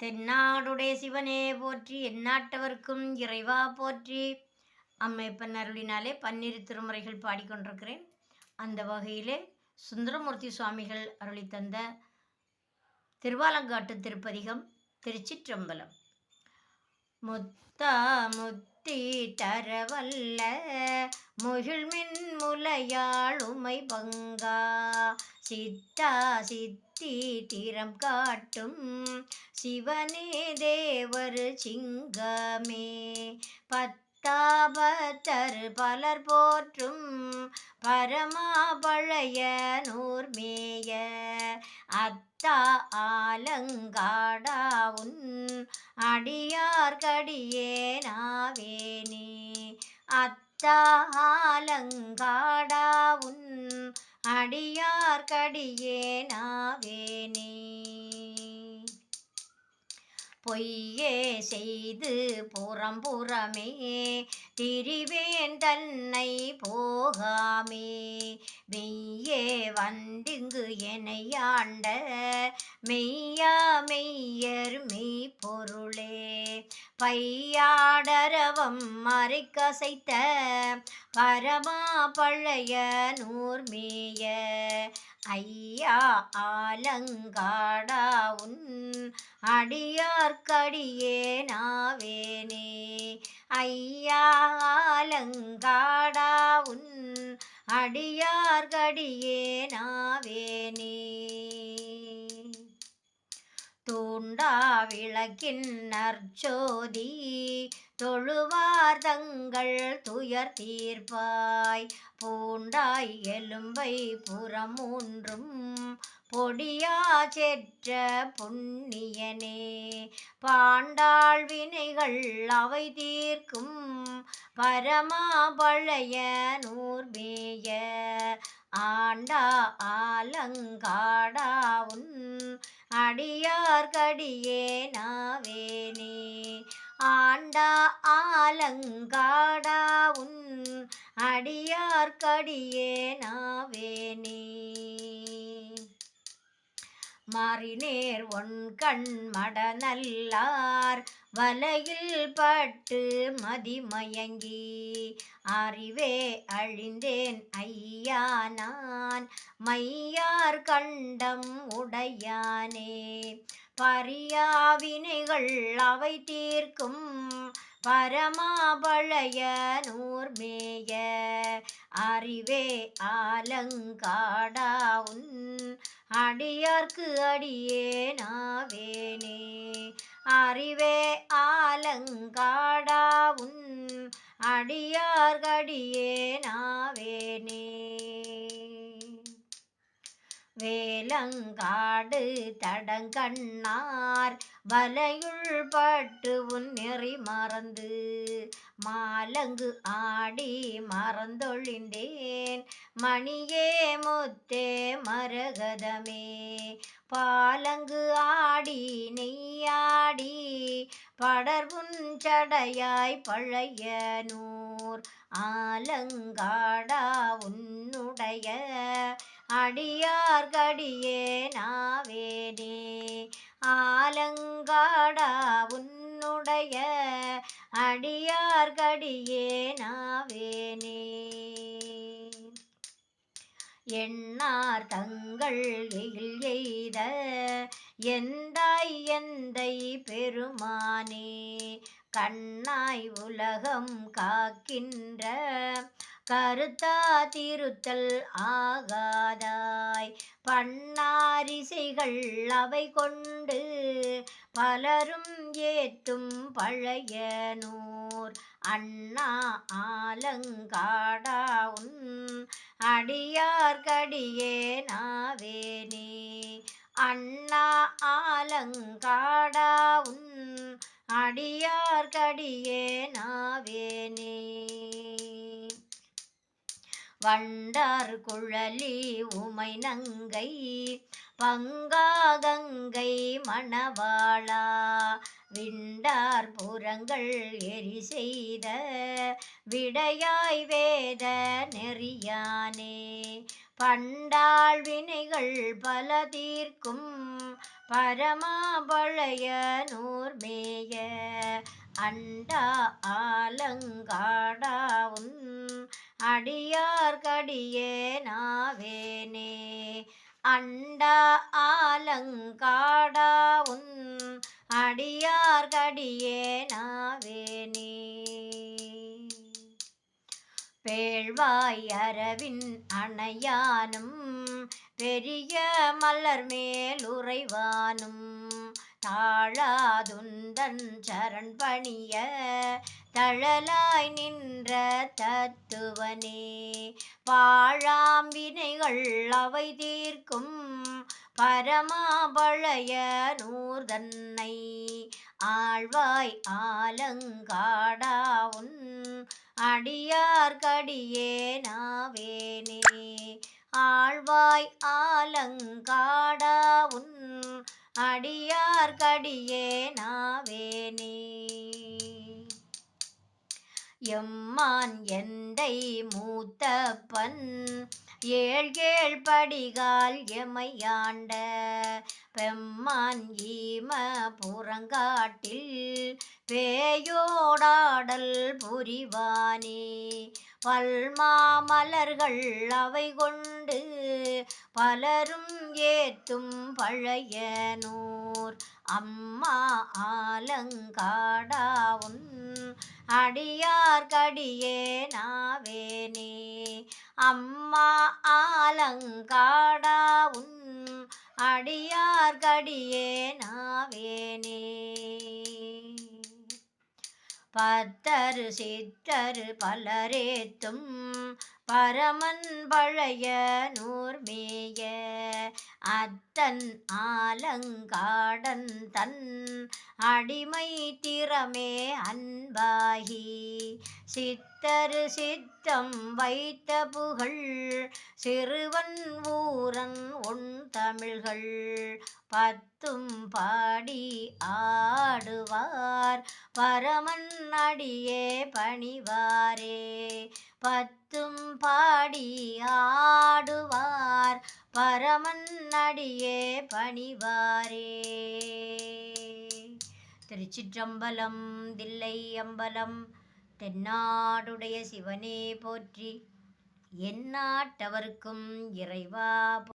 தென்னாடுடைய சிவனே போற்றி எந்நாட்டவர்க்கும் இறைவா போற்றி. அம்மைப்பன் அருளினாலே பன்னிரு திருமுறைகள் பாடிக்கொண்டிருக்கிறேன். அந்த வகையிலே சுந்தரமூர்த்தி சுவாமிகள் அருளி தந்த திருவாலங்காட்டு திருப்பதிகம் திருச்சிற்றம்பலம். முத்தா முத்தி தரவல்ல முகிழ்மின் முலையாளுமை பங்கா. சித்தா சித்தி திறம் காட்டும் சிவனே தேவர் சிங்கமே. பத்தாபத்தர் பலர் போற்றும் பரமா பழைய நூர்மேய. அத்தா ஆலங்காடா உன் அடியார்கடியே நாவேனே. அத்தா ஆலங்காடா உன் அடியார்கடியே நாவேனே. பொய்யே செய்து புறம் புறமே திரிவேன் தன்னை போகாமே. மெய்யே வந்திங்கு எனையாண்ட மெய்யா மெய்யர் மெய் பொருளே பையாடரவம் மறைக்கசைத்த பரமா பழைய நூர்மேய ஐயா ஆலங்காடா உன் அடியார்க்கடியே நாவேனே. ஐயா ஆலங்காடா உன் அடியார்கடியே நாவே. தூண்டா விளக்கின் தொழுவார் தங்கள் துயர் தீர்ப்பாய். பூண்டாய் எலும்பை புறமூன்றும் பொடியா செற்ற புண்ணியனே. பாண்டாள் வினைகள் அவை தீர்க்கும் பரமாபழைய நூர்மேய. ஆண்டா ஆலங்காடா உன் அடியார்கடியே நாவேனே ஆண்டா ஆலங்காடா உன். அடியார்கடியே நாவேனே மாறினேர் ஒன் கண் மடநல்லார் வலையில் பட்டு மதிமயங்கி அறிவே அழிந்தேன் ஐயா நான். மையார் கண்டம் உடையானே பரியாவினைகள் அவை தீர்க்கும். பரமாபழைய நூர்மேய அறிவே ஆலங்காடா உன் அடியார்க்கு அடியே நாவேனே அறிவே ஆலங்காடா உன் அடியார்கடியே நாவேனே வேலங்காடு தடங்கண்ணார் வலையுள் பட்டு உன் நெறி மறந்து மாலங்கு ஆடி மறந்தொழிந்தேன். மணியே முத்தே மரகதமே பாலங்கு ஆடி நெய்யாடி படர்வுஞ்சடையாய் பழைய நூர் ஆலங்காடா உன்னுடைய அடியார்கடியே நாவேனே. ஆலங்காடா உன்னுடைய அடியார்கடியே நாவேனே. எண்ணார் தங்கள் எயில் எய்த? எந்தாய் எந்தை பெருமானே? கண்ணாய் உலகம் காக்கின்ற கருத்தா திருத்தல் ஆகாதாய். பண்ணாரிசைகள் அவை கொண்டு பலரும் ஏத்தும் பழைய நூர். அண்ணா ஆலங்காடாவும் அடியார்கடியே நாவேனே. அண்ணா ஆலங்காடாவும் அடியார்கடியே நாவேனே வண்டார் குழலி உமை நங்கை பங்காகங்கை மணவாளா. விண்டார் புறங்கள் எரி செய்த விடையாய் வேத நெறியானே. பண்டாள் வினைகள் பல தீர்க்கும் பரமாபழைய நூர்மேய அண்டா ஆலங்காடாவும் அடியார்கடியே நாவேனே. அண்டா ஆலங்காடாவும் அடியார்கடியே நாவே பேழ்வாய் அரவின் அணையானும் பெரிய மலர் மேலுறைவானும் தாழாதுந்தன் சரண் பணிய தழலாய் நின்ற தத்துவனே. வாழாம் வினைகள் அவை தீர்க்கும் பரமாபழைய நூர்தன்னை. ஆழ்வாய் ஆலங்காடாவுன் அடியார்கடியே நாவேனே. ஆழ்வாய் ஆலங்காடாவுன் அடியார்கடியே நாவேனே. எம்மான் எந்தை மூத்தப்பன் ஏழ்கேள் படிகால் எமையாண்ட பெம்மான் ஈம புறங்காட்டில் பேயோடாடல் புரிவானே. பல்மாமலர்கள் அவை கொண்டு பலரும் ஏத்தும் பழைய நூர். அம்மா ஆலங்காடாவுன் அடியார்கடியே நாவேனே. அம்மா ஆலங்காடாவுன் அடியார்கடியே நாவேனே. பத்தரு சித்தரு பலரேத்தும் பரமன் பழைய நூர்மேய அத்தன் ஆலங்காடன் தன் அடிமை திறமே அன்பாகி. சித்தரு சித்தம் வைத்த புகழ் சிறுவன் ஊரன் உன் தமிழ்கள். பத்தும் பாடி ஆடுவார் பரமன் அடியே பணிவாரே. பத்தும் பாடி ஆடுவார். பரமன் அடியே பணிவாரே. திருச்சிற்றம்பலம் தில்லை அம்பலம் தென்னாடுடைய சிவனே போற்றி. எந்நாட்டவர்க்கும் இறைவா